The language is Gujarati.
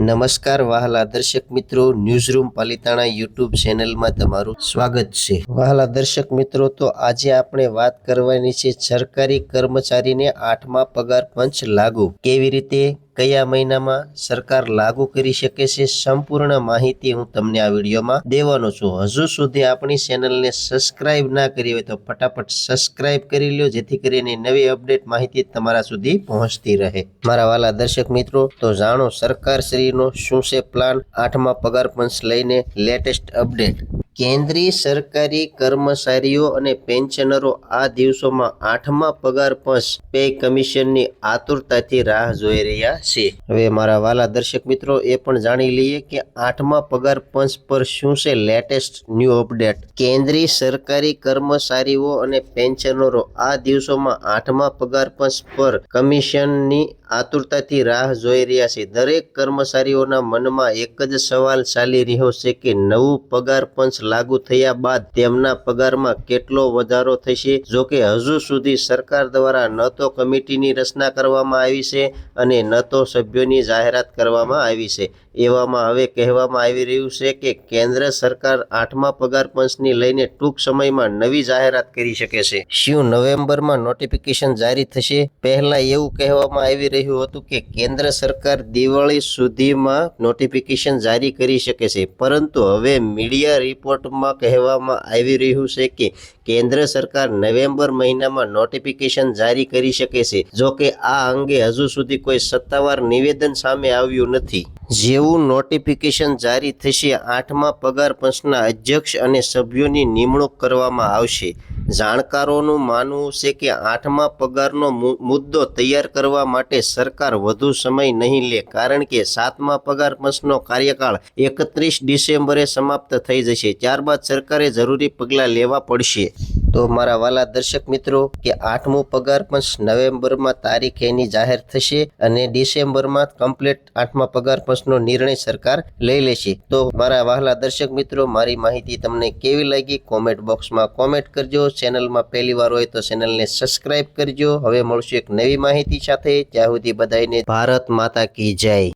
નમસ્કાર વહાલા દર્શક મિત્રો ન્યૂઝરૂમ પાલિતાણા યુટ્યુબ ચેનલમાં તમારું સ્વાગત છે. વહાલા દર્શક મિત્રો, તો આજે આપણે વાત કરવાની છે, સરકારી કર્મચારીને આઠમા પગાર પંચ લાગુ. કેવી રીતે કયા મહિનામાં સરકાર લાગુ કરી શકે છે સંપૂર્ણ માહિતી હું તમને આ વિડીયોમાં દેવાનો છું. હજુ સુધી આપણી ચેનલને સબસ્ક્રાઇબ ના કરી હોય તો ફટાફટ સબસ્ક્રાઇબ કરી લો જેથી કરીને નવી અપડેટ માહિતી તમારા સુધી પહોંચતી રહે. મારા વાલા દર્શક મિત્રો, તો જાણો સરકાર શ્રીનો શું છે પ્લાન આઠમા પગાર પંચ લઈને લેટેસ્ટ અપડેટ કેન્દ્રીય સરકારી કર્મચારીઓ અને પેન્શનરો આ દિવસોમાં આઠમા પગાર પંચ પે કમિશનની આતુરતાથી રાહ જોઈ રહ્યા છે. હવે મારા વાલા દર્શક મિત્રો એ પણ જાણી લઈએ કે આઠમા પગાર પંચ પર શું છે લેટેસ્ટ ન્યૂ અપડેટ? કેન્દ્રીય સરકારી કર્મચારીઓ અને પેન્શનરો આ દિવસોમાં આઠમા પગાર પંચ પર કમિશનની આતુરતાથી રાહ જોઈ રહ્યા છે. દરેક કર્મચારીઓના મનમાં એક જ સવાલ ચાલી રહ્યો છે કે નવું પગાર પંચ લાગુ થયા બાદ તેમના પગારમાં કેટલો વધારો થશે? જો કે હજુ સુધી સરકાર દ્વારા ન તો કમિટીની રચના કરવામાં આવી છે અને ન તો સભ્યોની જાહેરાત કરવામાં આવી છે. એવામાં હવે કહેવામાં આવી રહ્યું છે કે કેન્દ્ર સરકાર આઠમા પગાર પંચની લઈને ટૂંક સમયમાં નવી જાહેરાત કરી શકે છે. શું નવેમ્બરમાં નોટિફિકેશન જારી થશે? પહેલા એવું કહેવામાં આવી રહ્યું હતું કે કેન્દ્ર સરકાર દિવાળી સુધીમાં નોટિફિકેશન જારી કરી શકે છે. પરંતુ હવે મીડિયા રિપોર્ટમાં કહેવામાં આવી રહ્યું છે કે કેન્દ્ર સરકાર નવેમ્બર મહિનામાં નોટિફિકેશન જારી કરી શકે છે. જો કે આ અંગે હજુ સુધી કોઈ સત્તાવાર નિવેદન સામે આવ્યું નથી. જેવું નોટિફિકેશન જારી થશે, આઠમા પગાર પંચના અધ્યક્ષ અને સભ્યોની નિમણૂક કરવામાં આવશે. જાણકારોનું માનવું છે કે આઠમા પગારનો મુદ્દો તૈયાર કરવા માટે સરકાર વધુ સમય નહીં લે, કારણ કે સાતમા પગાર પંચનો કાર્યકાળ એકત્રીસ ડિસેમ્બરે સમાપ્ત થઈ જશે. ત્યારબાદ સરકારે જરૂરી પગલાં લેવા પડશે. તો મારા વાલા દર્શક મિત્રો, કે આઠમું પગાર પંચ નવેમ્બરમાં તારીખ એની જાહેર થશે અને ડિસેમ્બરમાં કમ્પ્લીટ આઠમા પગાર પંચનો નિર્ણય સરકાર લઈ લેશે. તો મારા વાલા દર્શક મિત્રો, મારી માહિતી તમને કેવી લાગી? કોમેન્ટ બોક્સમાં કોમેન્ટ કરજો. ચેનલમાં પહેલી વાર હોય તો ચેનલને સબસ્ક્રાઇબ કરજો. હવે મળશું એક નવી માહિતી સાથે. ત્યાં સુધી બધાને ભારત માતા કી જય.